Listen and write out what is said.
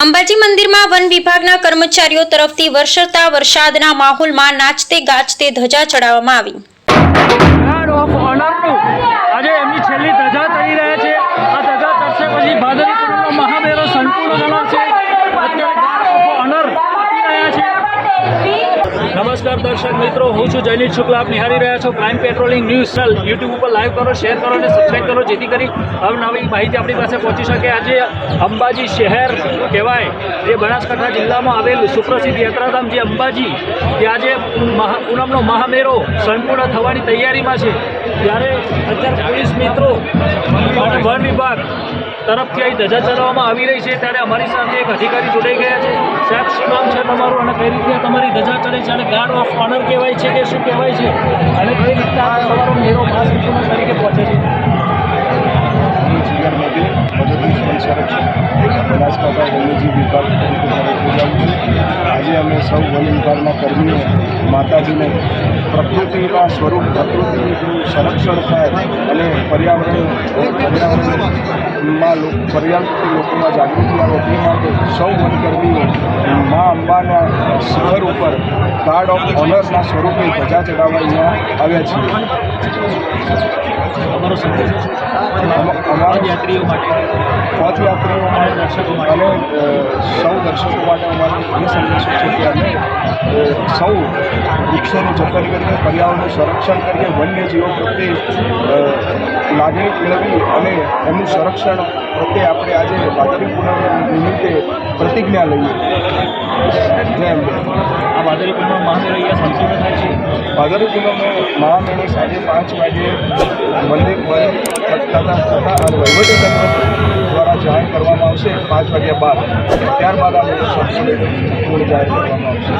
અંબાજી મંદિરમાં વન વિભાગના કર્મચારીઓ તરફથી વરસતા વરસાદના માહોલમાં નાચતે ગાજતે ધજા ચડાવવામાં આવી ગાર્ડ ઓફ ઓનરનું આજે એમની છેલ્લી ધજા ચડી રહ્યા છે આ ધજા ચડશે પછી ભાદરવી પૂનમનો મહામેળો સંપૂર્ણ ગણાશે અત્યારે ગાર્ડ ઓફ ઓનર આપી રહ્યા છે નમસ્કાર દર્શક મિત્રો, હું છું જયનીત શુક્લા. આપ નિહાળી રહ્યા છો crime patrolling news channel YouTube ઉપર લાઈવ કરો શેર કરો અને સબસ્ક્રાઈબ કરો, જેથી કરી અવનવી માહિતી આપણી પાસે પહોંચી શકે. આજે અંબાજી શહેર કહેવાય જે બનાસકાંઠા જિલ્લામાં આવેલું સુપ્રસિદ્ધ યાત્રાધામ જે અંબાજી ત્યાં આજે પૂનમનો મહામેરો સંપૂર્ણ થવાની તૈયારીમાં છે. ત્યારે અત્યારે પોલીસ મિત્રો અને વન વિભાગ તરફથી અહીં ધજા ચલાવવામાં આવી રહી છે. ત્યારે અમારી સાથે એક અધિકારી જોડાઈ ગયા છે. સાહેબ શું છે તમારું અને કઈ રીતે તમારી ધજા ચડે છે અને ગાર્ડ ઓફ ઓનર કહેવાય છે કે શું કહેવાય છે? અને કઈ રીતે તમારો મેળો ખાસ અમે સૌ વન કર્મીઓ, માતાજીને પ્રકૃતિના સ્વરૂપ, પ્રકૃતિનું સંરક્ષણ થાય અને પર્યાવરણ, પર્યાવરણમાં પર્યાવરણ લોકોમાં જાગૃતિ આવે તે માટે સૌ વનકર્મીઓ મા અંબાના શિખર ઉપર ગાર્ડ ઓફ ઓનર્સના સ્વરૂપે ધજા ચડાવવા આવ્યા છીએ. અમારો સંદેશ શું છે? યાત્રીઓ માટે. પદયાત્રીઓ અને દર્શકો માટે. સૌ દર્શકો માટે અમારો એ સંદેશો છે કે અમે સૌ વૃક્ષોનું જતન કરીને પર્યાવરણનું સંરક્ષણ કરીએ વન્યજીવો પ્રત્યે લાગણી કેળવી અને એમનું સંરક્ષણ પ્રત્યે આપણે આજે ભાદરવી પૂનમ નિમિત્તે પ્રતિજ્ઞા લઈએ. જય અંબે. આ ભાદરવી પૂનમ મહામેળો અહીંયા સંપૂર્ણ થાય છે. ભાદરવી પૂનમનો મહામેળો સાંજે પાંચ વાગે મંદિર બંધ થતા અને વહીવટીતંત્ર દ્વારા જાહેર કરવામાં આવશે પાંચ વાગ્યા બાદ. ત્યારબાદ આ મેળો સંપૂર્ણ જાહેર કરવામાં આવશે.